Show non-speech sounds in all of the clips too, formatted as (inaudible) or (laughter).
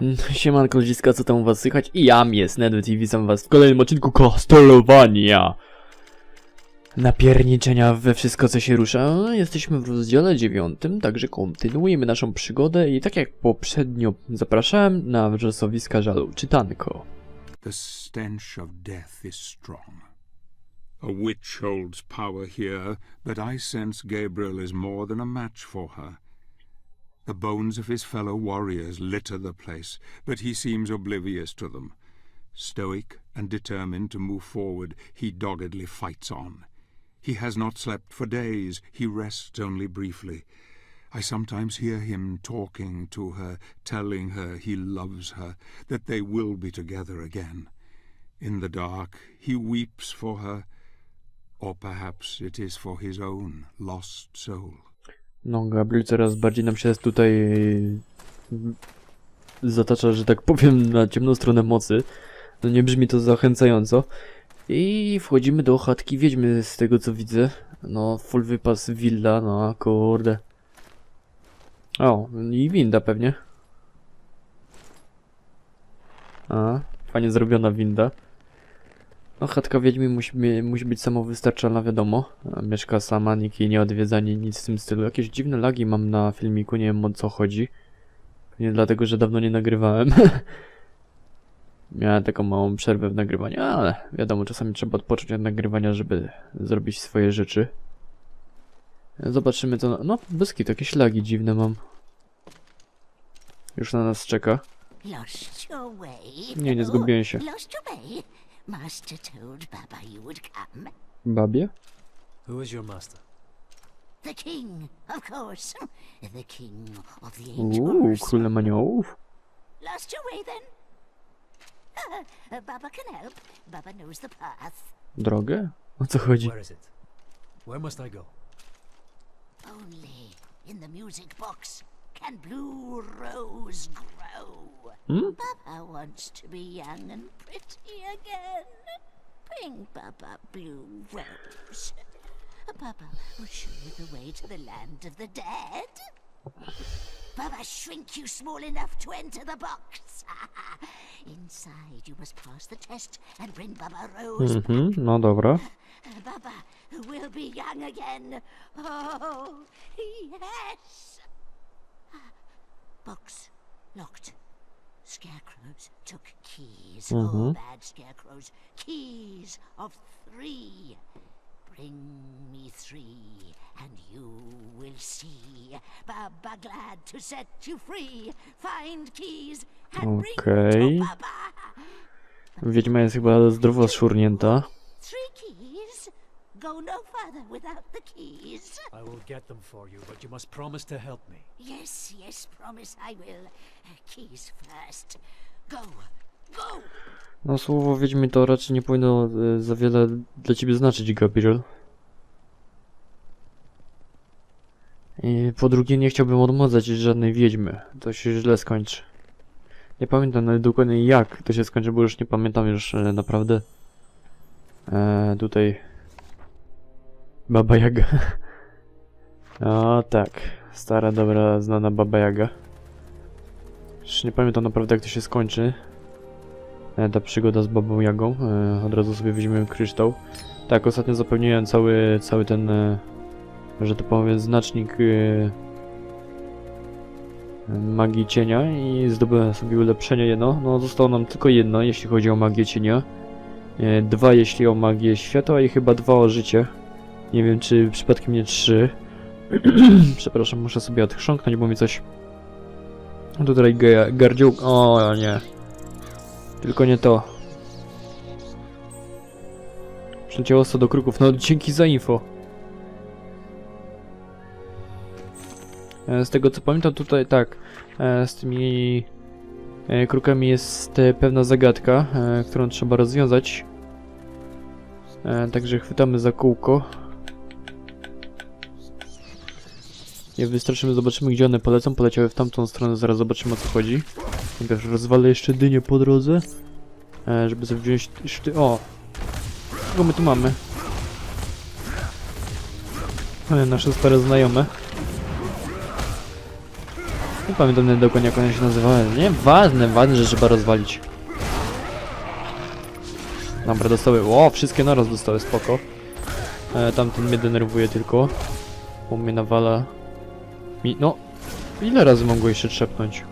(laughs) Siemanko ludziska, co tam u was słychać? I ja jest Nedwet i witam was w kolejnym odcinku Castelowania. Napierniczenia we wszystko co się rusza. Jesteśmy w rozdziale dziewiątym, także kontynuujemy naszą przygodę i tak jak poprzednio zapraszałem na wrzosowiska żalu. Czytanko. The stench of death is strong. A witch holds power here, but I sense Gabriel is more than a match for her. The bones of his fellow warriors litter the place, but he seems oblivious to them. Stoic and determined to move forward, he doggedly fights on. He has not slept for days, he rests only briefly. I sometimes hear him talking to her, telling her he loves her, that they will be together again. In the dark, he weeps for her, or perhaps it is for his own lost soul. No, Gabriel coraz bardziej nam się tutaj zatacza, że tak powiem, na ciemną stronę mocy. No nie brzmi to zachęcająco. I wchodzimy do chatki wiedźmy z tego co widzę. No, full wypas willa, no kurde. O, i winda pewnie. A, fajnie zrobiona winda. No, chatka wiedźmy musi, musi być samowystarczalna, wiadomo. Mieszka sama, nikt jej nie odwiedza, ani nic w tym stylu. Jakieś dziwne lagi mam na filmiku, nie wiem o co chodzi. Nie dlatego, że dawno nie nagrywałem. (laughs) Miałem taką małą przerwę w nagrywaniu, ale wiadomo, czasami trzeba odpocząć od nagrywania, żeby zrobić swoje rzeczy. Zobaczymy co... No, bez kitu, jakieś lagi dziwne mam. Już na nas czeka. Nie, nie zgubiłem się. Lost your way? Master told Baba you would come. Babie? Who is your master? The king, of course. (laughs) The king of the angels. królem aniołów. Lost your way then? (laughs) Uh, Baba can help. Baba knows the path. Drogę? O co chodzi? Where is it? Where must I go? Only in the music box can blue rose grow. Hmm? Baba wants to be young and pretty again. Bring Baba blue rose. Baba will show you the way to the land of the dead. Baba shrink you small enough to enter the box. (laughs) Inside you must pass the test and bring Baba Rose Mm Mhm, no dobra. Baba will be young again. Oh, yes. Box locked. Scarecrows took keys. Oh, bad scarecrows. Keys of three. Bring me three, and you will see. Baba glad to set you free. Find keys and bring to Baba. Wiedźma jest chyba zdrowo szurnięta. Three keys? Go no further without the keys. I will get them for you, but you must promise to help me. Yes, yes, promise I will. Uh, Keys first. Go, go! No słowo Wiedźmy to raczej nie powinno e, za wiele dla ciebie znaczyć, Gabriel. I po drugie nie chciałbym odmładzać żadnej Wiedźmy. To się źle skończy. Nie pamiętam nawet dokładnie jak to się skończy, bo już nie pamiętam już e, naprawdę. E, tutaj... Baba Jaga. O tak, stara, dobra, znana Baba Jaga. Już nie pamiętam naprawdę jak to się skończy. E, ta przygoda z Babą Jagą. E, od razu sobie weźmiemy kryształ. Tak, ostatnio zapewniłem cały, cały ten, e, że to powiem, znacznik magii cienia i zdobyłem sobie ulepszenie jedno. No, zostało nam tylko jedno, jeśli chodzi o magię cienia. Dwa, jeśli o magię światła i chyba dwa o życie. Nie wiem, czy przypadkiem nie trzy. (clears throat) Przepraszam, muszę sobie odchrząknąć, bo mi coś... Tutaj ga- gardził... O nie. Tylko nie to. Przyleciało 100 do kruków. No dzięki za info. E, Z tego co pamiętam tutaj tak. e, Z tymi e, krukami jest pewna zagadka, którą trzeba rozwiązać. Także chwytamy za kółko. Nie wystraszymy, zobaczymy gdzie one polecą. Poleciały w tamtą stronę, zaraz zobaczymy o co chodzi. Najpierw rozwalę jeszcze dynię po drodze. E, żeby sobie wziąć szty... O! Kogo my tu mamy? Nasze stare znajome. Nie pamiętam dokładnie jak one się nazywały. Nie, ważne, ważne, że trzeba rozwalić. Dobra, dostały. O, wszystkie naraz dostały, spoko. E, tamten mnie denerwuje tylko. Bo mnie nawala. Mi, no. Ile razy go jeszcze trzepnąć?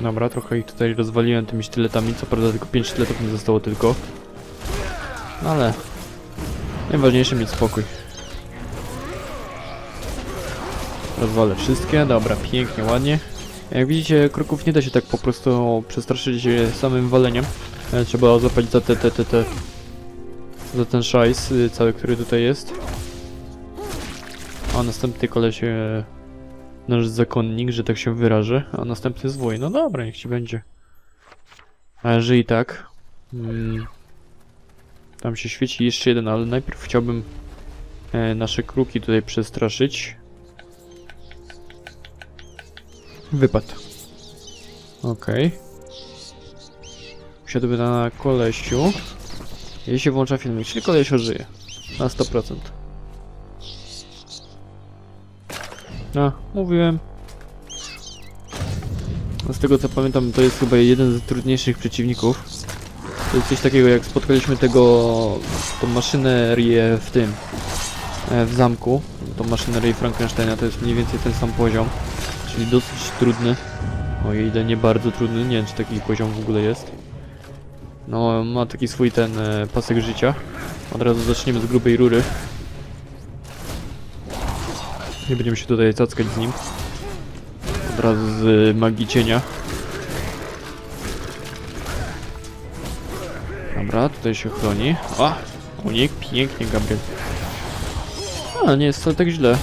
Dobra, trochę ich tutaj rozwaliłem tymi sztyletami, co prawda tylko 5 sztyletów mi zostało tylko. No ale... Najważniejsze mieć spokój. Rozwalę wszystkie, dobra, pięknie, ładnie. Jak widzicie, kroków nie da się tak po prostu przestraszyć samym waleniem. E, Trzeba zapalić za te, te, te, te... Za ten szajs y, cały, który tutaj jest. A następny koleś... e, Nasz zakonnik, że tak się wyrażę. A następny zwój. No dobra, niech ci będzie. A że i tak... Mm, tam się świeci jeszcze jeden, ale najpierw chciałbym e, nasze kruki tutaj przestraszyć. Wypadł. Okej. Wsiadłby na kolesiu. I się włącza filmik, czyli kolesio żyje. Na 100%. No, mówiłem. Z tego co pamiętam, to jest chyba jeden z trudniejszych przeciwników. To jest coś takiego jak spotkaliśmy tego, tą maszynerię w tym, e, w zamku. Tą maszynerię Frankensteina, to jest mniej więcej ten sam poziom. Czyli dosyć trudny. O ile nie bardzo trudny, nie wiem czy taki poziom w ogóle jest. No, ma taki swój ten e, pasek życia. Od razu zaczniemy z grubej rury. Nie będziemy się tutaj cackać z nim. Od razu z y, magii cienia. Dobra, tutaj się chroni. O! Unik, pięknie, Gabriel. A, nie jest wcale tak źle.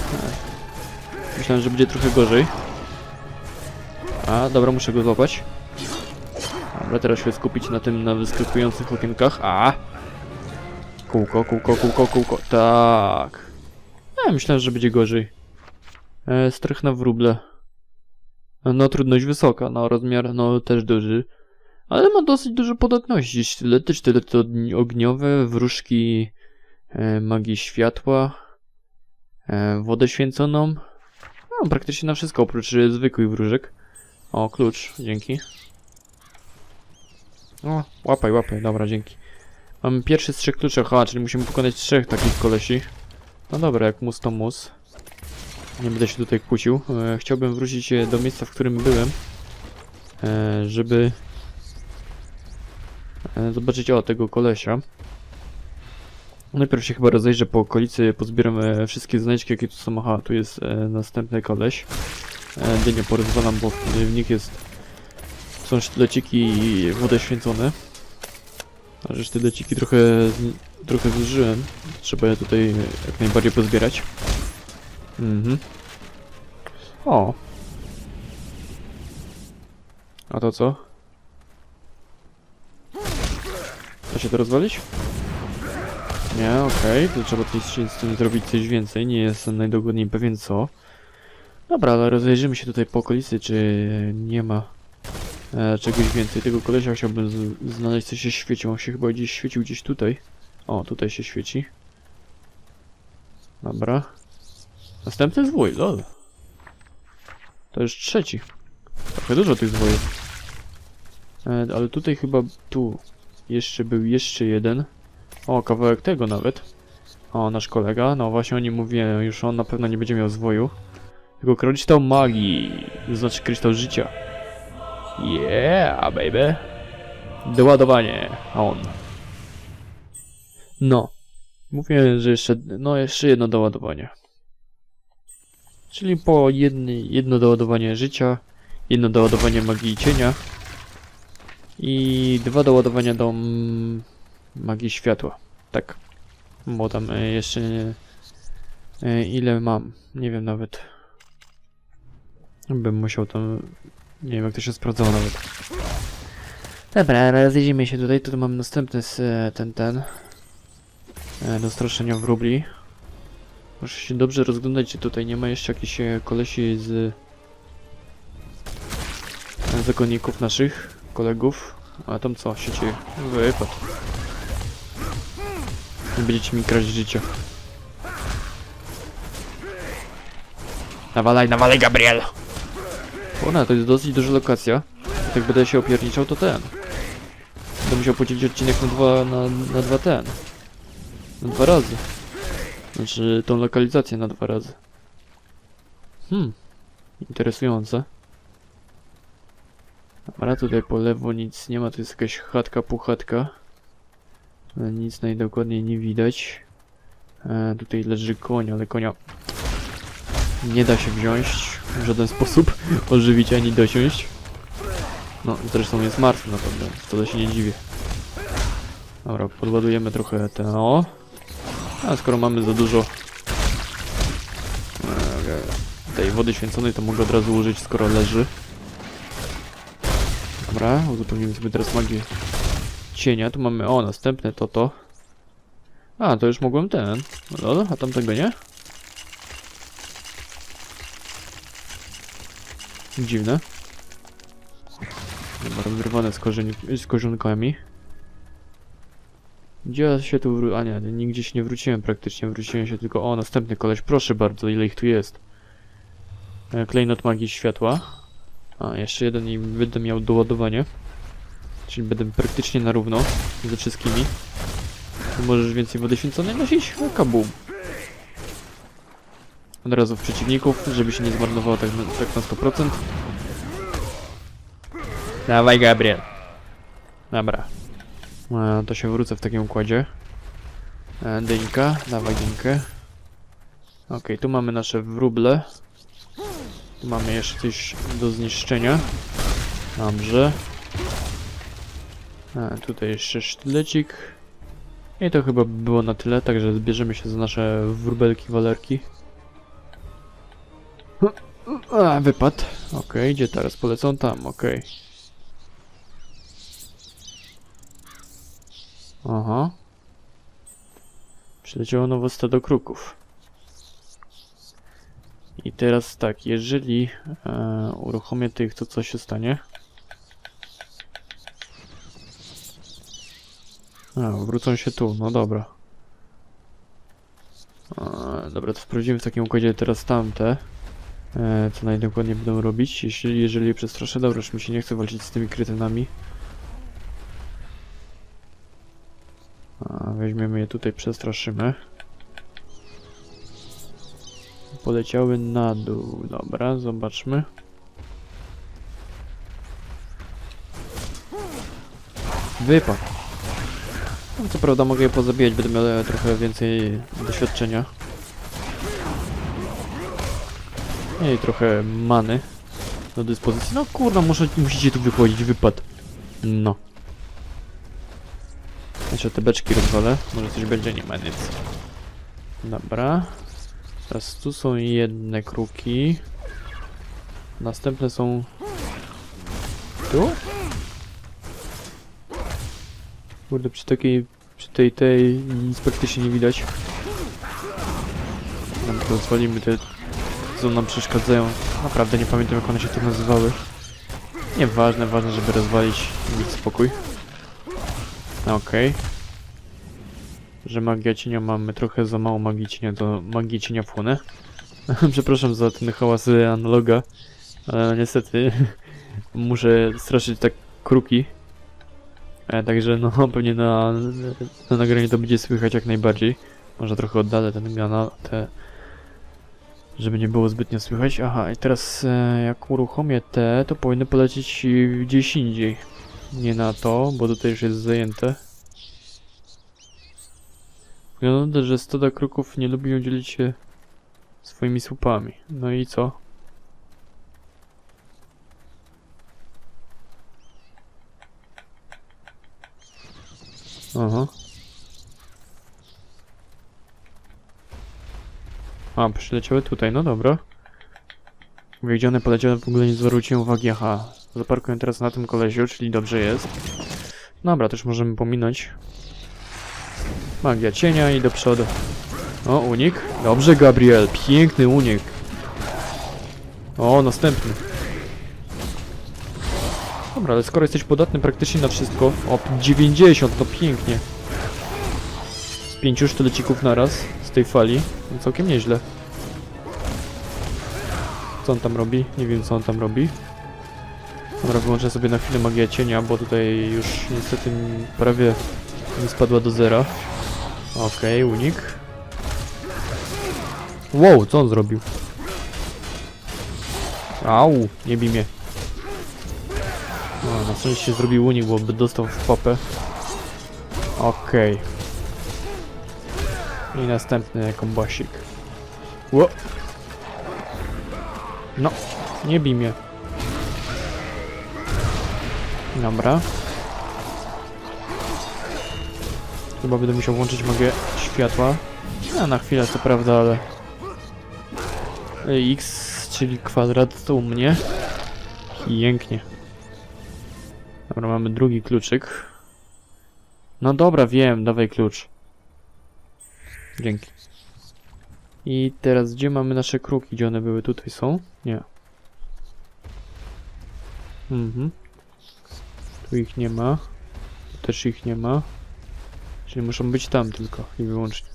Myślałem, że będzie trochę gorzej. A, dobra, muszę go złapać. Dobra, teraz się skupić na tym, na wyskakujących okienkach. A! Kółko, kółko, kółko, kółko. Tak. Ja myślałem, że będzie gorzej. E, strach na wróble. No, trudność wysoka, no, rozmiar, no, też duży. Ale ma dosyć dużo podatności. Sztylety, sztylety ogni- ogniowe, wróżki e, magii światła, e, wodę święconą. No, praktycznie na wszystko, oprócz e, zwykłych wróżek. O, klucz, dzięki. O, łapaj, łapaj, dobra, dzięki. Mam pierwszy z trzech kluczy, aha, czyli musimy pokonać trzech takich kolesi. No dobra, jak mus to mus. Nie będę się tutaj kłócił. E, chciałbym wrócić e, do miejsca, w którym byłem. E, żeby e, zobaczyć o tego kolesia. Najpierw się chyba rozejrzę po okolicy, pozbieram e, wszystkie znajdźki, jakie tu są. Aha, tu jest e, następny koleś. E, dynię porozwalam, bo w nich jest są sztyleciki i wodę święcone. A że sztyleciki trochę, trochę zużyłem. Trzeba je tutaj jak najbardziej pozbierać. Mhm. O. A to co? Da się to rozwalić? Nie, okej, to trzeba coś z tym zrobić coś więcej, nie jestem najdogodniej pewien co. Dobra, ale rozejrzymy się tutaj po okolicy, czy nie ma e, czegoś więcej. Tego kolesia chciałbym znaleźć, co się świecił. On się chyba gdzieś świecił, gdzieś tutaj. O, tutaj się świeci. Dobra. Następny zwój, lol. To już trzeci. Trochę dużo tych zwojów. E, ale tutaj chyba, tu, jeszcze był jeszcze jeden. O, kawałek tego nawet. O, nasz kolega. No właśnie o nim mówiłem, już on na pewno nie będzie miał zwoju. Tylko kryształ magii, to znaczy kryształ życia. Yeah, baby. Doładowanie. On. No. Mówię, że jeszcze, no jeszcze jedno doładowanie. Czyli po jednej, jedno doładowanie życia, jedno doładowanie magii cienia i dwa doładowania do magii światła. Tak. Bo tam e, jeszcze nie, ile mam, nie wiem nawet. Bym musiał tam, nie wiem jak to się sprawdzało nawet. Dobra, rozejrzyjmy się tutaj, tu mamy następny e, ten, ten. E, do straszenia wróbli. Muszę się dobrze rozglądać, czy tutaj nie ma jeszcze jakichś e, kolesi z zakonników naszych, kolegów. A tam co się dzieje? Nie będziecie mi kraść życia. Nawalaj, nawalaj, Gabriel! Ona, to jest dosyć duża lokacja. Jak będę się opierniczał, to ten. Będę musiał podzielić odcinek na dwa, na, na dwa ten. Na dwa razy. Znaczy, tą lokalizację na dwa razy. Hmm. Interesujące. Dobra, tutaj po lewo nic nie ma, to jest jakaś chatka, puchatka. Nic najdokładniej nie widać. E, tutaj leży koń, ale konia nie da się wziąć w żaden sposób, ożywić ani dosiąść. No, zresztą jest martwy naprawdę, to się nie dziwię. Dobra, podładujemy trochę te o. A skoro mamy za dużo e, tej wody święconej, to mogę od razu użyć, skoro leży. Dobra, uzupełnimy sobie teraz magię cienia. Tu mamy, o, następne to to. A, to już mogłem ten. No, a tamtego nie? Dziwne. Dobra, rozrywane z, korzeni, z korzonkami. Gdzie ja się tu wró- A nie, nigdzie się nie wróciłem praktycznie. Wróciłem się tylko... O, następny koleś. Proszę bardzo, ile ich tu jest. E, Klejnot magii światła. A, jeszcze jeden i będę miał doładowanie. Czyli będę praktycznie na równo ze wszystkimi. Możesz więcej wody święconej nosić? No, kabum. Od razu w przeciwników, żeby się nie zmarnowało tak na, tak na 100%. Dawaj, Gabriel. Dobra. E, to się wrócę w takim układzie. E, dynka, dawaj dynkę. Okej, tu mamy nasze wróble. Tu mamy jeszcze coś do zniszczenia. Dobrze. A, tutaj jeszcze sztylecik. I to chyba by było na tyle, także zbierzemy się za nasze wróbelki, walerki. A, wypad. Okej, gdzie teraz polecą? Tam, okej. Aha. Przyleciało nowe stado kruków. I teraz tak, jeżeli e, uruchomię tych, to co się stanie? A, wrócą się tu, no dobra. E, dobra, to sprawdzimy w takim układzie teraz tamte. E, co najdokładniej będą robić, jeśli, jeżeli je przestraszę. Dobra, już mi się nie chce walczyć z tymi krytynami. A, weźmiemy je tutaj, przestraszymy. Poleciały na dół. Dobra, zobaczmy. Wypad. No, co prawda mogę je pozabijać, będę miał trochę więcej doświadczenia. I trochę many do dyspozycji. No kurwa, muszę, musicie tu wychodzić, wypad. No. Jeszcze te beczki rozwalę, może coś będzie, nie ma nic. Dobra. Teraz tu są jedne kruki. Następne są... Tu? Kurde, przy takiej... Przy tej, tej nic praktycznie nie widać. Rozwalimy te... Co nam przeszkadzają. Naprawdę nie pamiętam jak one się tu nazywały. Nieważne, ważne żeby rozwalić mieć spokój. Okej. Że magia cienia mamy trochę za mało magii cienia, to magii cienia wchłonę. (laughs) Przepraszam za ten hałas analoga, ale niestety (laughs) muszę straszyć tak kruki. E, także no (laughs) pewnie na, na nagraniu to będzie słychać jak najbardziej. Może trochę oddalę ten te żeby nie było zbytnio słychać. Aha, i teraz e, jak uruchomię te, to powinny polecieć gdzieś indziej. Nie na to, bo tutaj już jest zajęte. Wygląda, że stada kruków nie lubią dzielić się swoimi słupami. No i co? Aha. A, przyleciały tutaj, no dobra. Mówię, gdzie one poleciały, w ogóle nie zwróciłem uwagi. Aha, zaparkuję teraz na tym kolesiu, czyli dobrze jest. Dobra, też możemy pominąć. Magia cienia i do przodu. O, unik. Dobrze, Gabriel. Piękny unik. O, następny. Dobra, ale skoro jesteś podatny praktycznie na wszystko. O, 90, to pięknie. Z pięciu sztylecików naraz z tej fali. Całkiem nieźle. Co on tam robi? Nie wiem co on tam robi. Dobra, wyłączę sobie na chwilę magię cienia, bo tutaj już niestety prawie mi spadła do zera. Okej, unik. Wow, co on zrobił? Au, nie bij mnie. No, na szczęście zrobił unik, bo by dostał w popę. Okej. I następny kombosik. Ło! No, nie bij mnie. Dobra. Chyba będę musiał włączyć magię światła. A na chwilę co prawda, ale... X, czyli kwadrat to u mnie. Pięknie. Dobra, mamy drugi kluczyk. No dobra, wiem, dawaj klucz. Dzięki. I teraz gdzie mamy nasze kruki? Gdzie one były? Tutaj są? Nie. Mhm. Tu ich nie ma. Tu też ich nie ma. Czyli muszą być tam tylko i wyłącznie.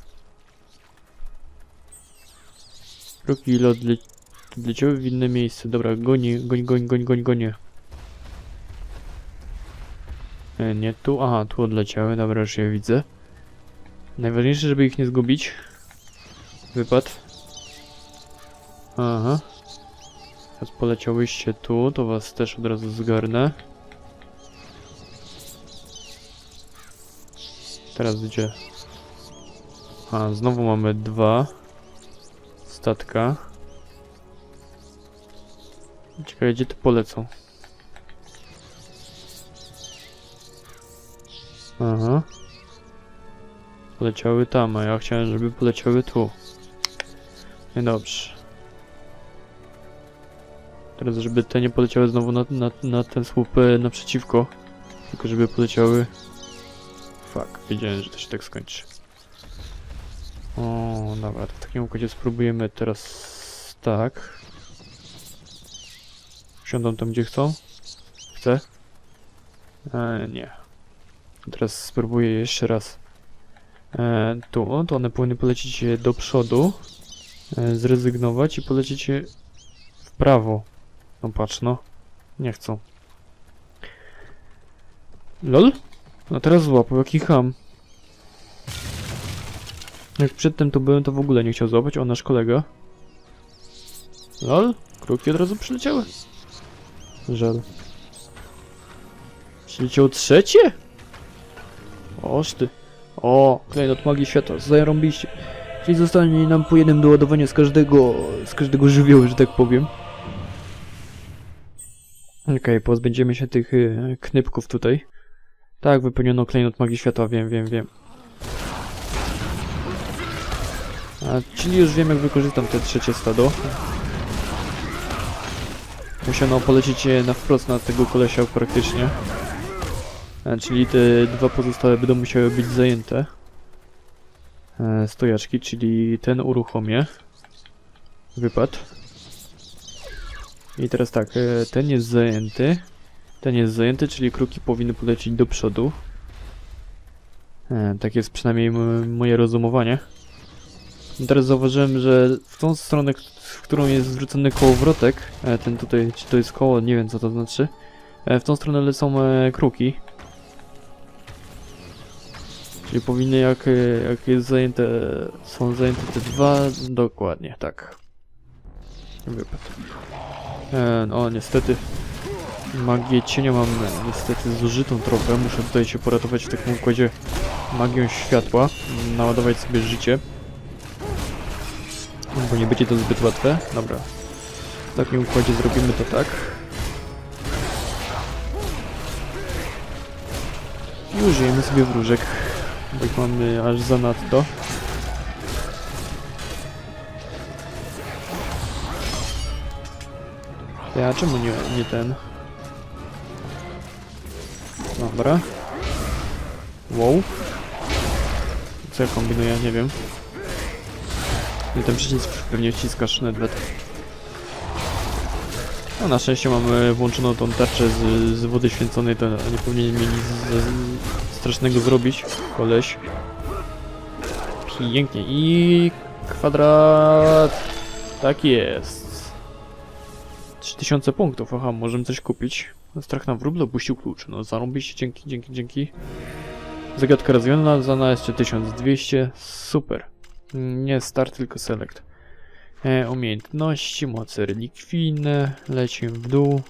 Kruki ile odle odleciały w inne miejsce. Dobra, goni, goń, goń, goń, goń, gonie. E, nie tu, aha, tu odleciały, dobra, już je widzę. Najważniejsze, żeby ich nie zgubić. Wypad. Aha. Teraz poleciałyście tu, to was też od razu zgarnę. Teraz gdzie? A, znowu mamy dwa. Statka. Ciekawe, gdzie te polecą. Poleciały tam, a ja chciałem, żeby poleciały tu. Niedobrze. Teraz, żeby te nie poleciały znowu na, na, na ten słup e, naprzeciwko. Tylko, żeby poleciały... Fuck, wiedziałem, że to się tak skończy. O, dobra, to w takim układzie spróbujemy teraz tak. Siądą tam, gdzie chcą? Chcę? E, nie. Teraz spróbuję jeszcze raz. E, tu, to one powinny polecieć e, do przodu. E, zrezygnować i polecieć w prawo. No patrz, no. Nie chcą. LOL? No teraz złapał, jaki ham. Jak przedtem tu byłem, to w ogóle nie chciał złapać. O, nasz kolega. LOL? Kruki od razu przyleciały. Żal. Przyleciało trzecie? Oż ty. O, klejnot magii światła, zarąbiście. Czyli zostanie nam po jednym doładowaniu z każdego, z każdego żywiołu, że tak powiem. Okej, pozbędziemy się tych y, knypków tutaj. Tak, wypełniono klejnot magii światła, wiem, wiem, wiem. A, czyli już wiem, jak wykorzystam te trzecie stado. Musiano polecieć na wprost na tego kolesia praktycznie. A, czyli te dwa pozostałe będą musiały być zajęte. E, stojaczki, czyli ten uruchomię. Wypad. I teraz tak, e, ten jest zajęty. Ten jest zajęty, czyli kruki powinny polecieć do przodu. E, tak jest przynajmniej moje rozumowanie. I teraz zauważyłem, że w tą stronę, w którą jest zwrócony kołowrotek, e, ten tutaj, czy to jest koło, nie wiem co to znaczy, e, w tą stronę lecą e, kruki. Czyli powinny jak, jak jest zajęte, są zajęte te dwa, dokładnie, tak. Wypad. E, no niestety magię cienia mam niestety zużytą trochę, muszę tutaj się poratować w takim układzie magią światła, naładować sobie życie. Bo nie będzie to zbyt łatwe. Dobra. W takim układzie zrobimy to tak. I użyjemy sobie wróżek, bo ich mamy aż zanadto. Ja czemu nie, nie ten? Dobra. Wow. Co ja kombinuję, nie wiem. Nie ten przycisk pewnie wciskasz nawet. No na szczęście mamy włączoną tą tarczę z, z wody święconej, to nie powinien mieli strasznego zrobić, koleś. Pięknie i kwadrat. Tak jest. 3000 punktów, aha, możemy coś kupić. Strach na wróble opuścił klucz. No zarąbiście, dzięki, dzięki, dzięki. Zagadka rozwiązana jeszcze 1200, super. Nie start, tylko select. E, umiejętności, moce relikwijne, lecimy w dół.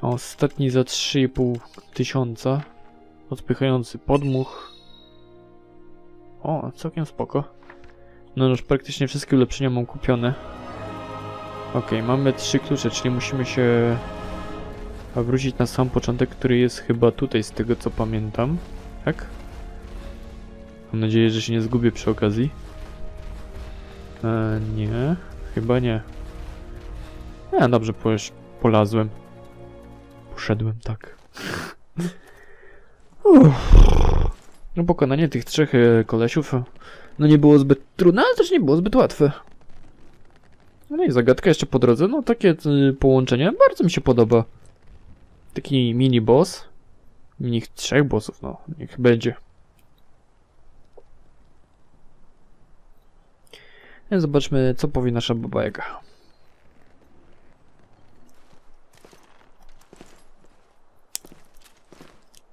Ostatni za 3,5 tysiąca. Odpychający podmuch. O, całkiem spoko. No już praktycznie wszystkie ulepszenia mam kupione. Okej, mamy trzy klucze, czyli musimy się wrócić na sam początek, który jest chyba tutaj, z tego co pamiętam. Tak? Mam nadzieję, że się nie zgubię przy okazji. E, nie, chyba nie. E, dobrze, poś, polazłem. Poszedłem, tak. No pokonanie tych trzech e, kolesiów e, no nie było zbyt trudne, ale też nie było zbyt łatwe. No i zagadka jeszcze po drodze, no takie y, połączenie bardzo mi się podoba. Taki mini boss. Mini trzech bossów, no niech będzie. No, Zobaczmy, co powie nasza baba Jaga.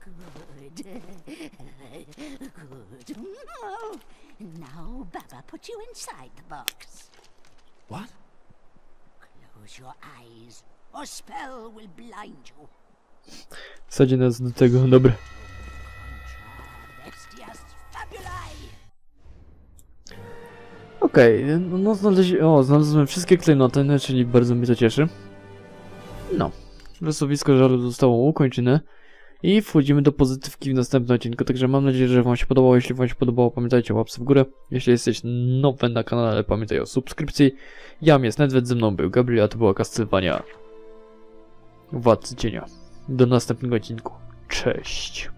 Good. Good. Now, Baba, put you inside the box. What? Close your eyes, or spell will blind you. Wsadzi nas do tego, dobra. Okej, no, no znaleźli, o, znalazłem wszystkie klejnoty, no, czyli bardzo mnie to cieszy. No, rysowisko żalu zostało ukończone i wchodzimy do pozytywki w następnym odcinku, także mam nadzieję, że wam się podobało, jeśli wam się podobało pamiętajcie o łapce w górę, jeśli jesteś nowy na kanale pamiętaj o subskrypcji, ja jest Nedwed, ze mną był Gabriel, a to była Kasylwania Władcy Cienia. Do następnego odcinku, cześć.